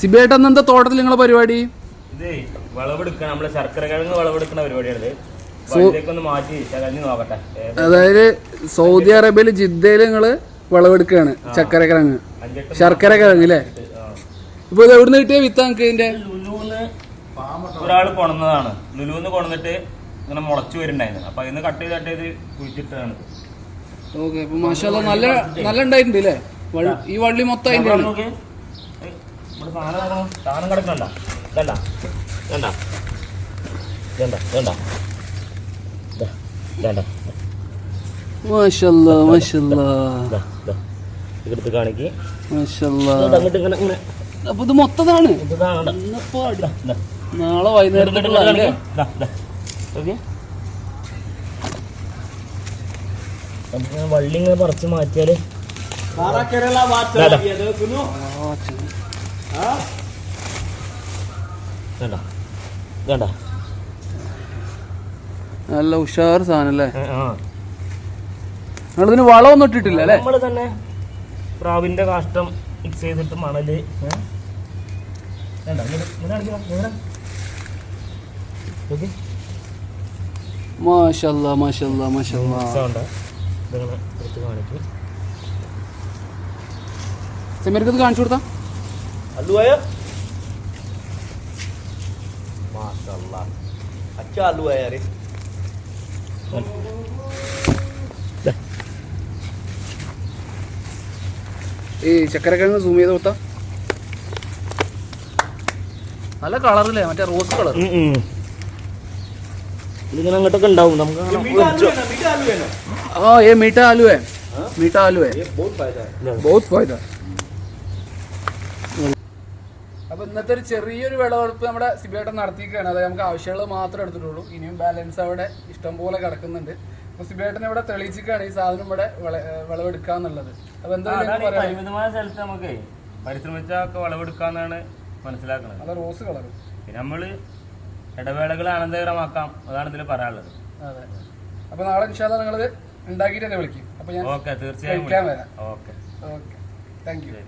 സിബിയായിട്ട് എന്താ തോട്ടത്തിൽ നിങ്ങളെ പരിപാടി? ഇത് ശർക്കര കിഴങ്ങ് വിളവെടുക്കുന്ന പരിപാടിയാണിത്. അതായത് സൗദി അറേബ്യയിൽ ജിദ്ദയിൽ നിങ്ങൾ വിളവെടുക്കുകയാണ് ചക്കര കിഴങ്ങ് ശർക്കര കിഴങ്ങ് അല്ലേ ഇപ്പൊ ഇത് എവിടുന്ന് കിട്ടിയ വിത്ത് നമുക്ക് ഇതിന്റെ ലുലുന്ന് ഒരാൾ കൊണന്നതാണ് ലുലുന്ന് കൊണന്നിട്ട് ഇങ്ങനെ മുളച്ചു വരുന്നുണ്ടായിരുന്നു. അപ്പൊ കട്ട് ചെയ്ത് കട്ട് ചെയ്ത് കുഴിച്ചിട്ടാണ് ഓക്കെ അപ്പൊ നല്ല നല്ല ഉണ്ടായിട്ടുണ്ട് അല്ലേ ഈ വള്ളി മൊത്തം അതിന്റെ ഇവിടെ സാധനം കിടക്കണ്ട. വേണ്ട. വേണ്ട. വേണ്ട. വേണ്ട. ഇതാ, ഇതണ്ട മാഷല്ല മാഷല്ല. ഇതാ, ഇതാ. ഇതെടുത്ത് കാണിക്ക്. അങ്ങോട്ട് ഇങ്ങനെ ഇങ്ങനെ. അപ്പൊ ഇത് മൊത്തതാണ്. നാളെ വള്ളി ഇങ്ങനെ പറിച്ച് മാറ്റിയാൽ വേണ്ട. വേണ്ട. നല്ല ഉഷാർ സാധനം അല്ലേ നിങ്ങളിതിന് വളമൊന്നും ഇട്ടിട്ടില്ല അല്ലേ? നമ്മൾ തന്നെ പ്രാവിന്റെ കാഷ്ടം മിക്സ് ചെയ്തിട്ട് മണൽ മാഷല്ല മാഷല്ല കാണിച്ചു കൊടുത്താ. आलू है माशाल्लाह अच्छा आलू है यार ये। ഈ ചക്കരക്കിഴങ്ങ് സൂം ചെയ്ത് കൊടുത്താ നല്ല കളറില്ലേ മറ്റേ റോസ് കളർ ഉം, ഉം. ഇതിങ്ങനെ അങ്ങോട്ടൊക്കെ ഉണ്ടാവും നമുക്ക് ये അങ്ങനെ मीठा आलू है ना मीठा आलू है ना ആ ये मीठा आलू है मीठा आलू है അപ്പൊ ഇന്നത്തെ ഒരു ചെറിയൊരു വിളവെടുപ്പ് നമ്മുടെ സിബിയേട്ടൻ നടത്തിയിരിക്കുകയാണ്. അതായത് നമുക്ക് ആവശ്യമുള്ളത് മാത്രമേ എടുത്തിട്ടുള്ളൂ. ഇനിയും ബാലൻസ് അവിടെ ഇഷ്ടംപോലെ കിടക്കുന്നുണ്ട്. അപ്പൊ സിബിയേട്ടൻ ഇവിടെ തെളിയിച്ചിട്ടാണ് ഈ സാധനം ഇവിടെ വിളവെടുക്കാന്നുള്ളത്. അപ്പൊ എന്തായാലും സ്ഥലത്ത് നമുക്ക് പരിശ്രമിച്ചൊക്കെ വിളവെടുക്കാന്നാണ് മനസ്സിലാക്കുന്നത് നല്ല റോസ് കളർ പിന്നെ നമ്മൾ ഇടവേളകൾ ആനന്ദകരമാക്കാം അതാണ് ഇതിൽ പറയാനുള്ളത്. അതെ. അപ്പൊ നാളെ ഇൻഷാല്ല നിങ്ങളത് ഉണ്ടാക്കിയിട്ട് തന്നെ വിളിക്കും. അപ്പൊ ഞാൻ ഓക്കെ തീർച്ചയായും വരാം. ഓക്കെ. ഓക്കെ. Thank you.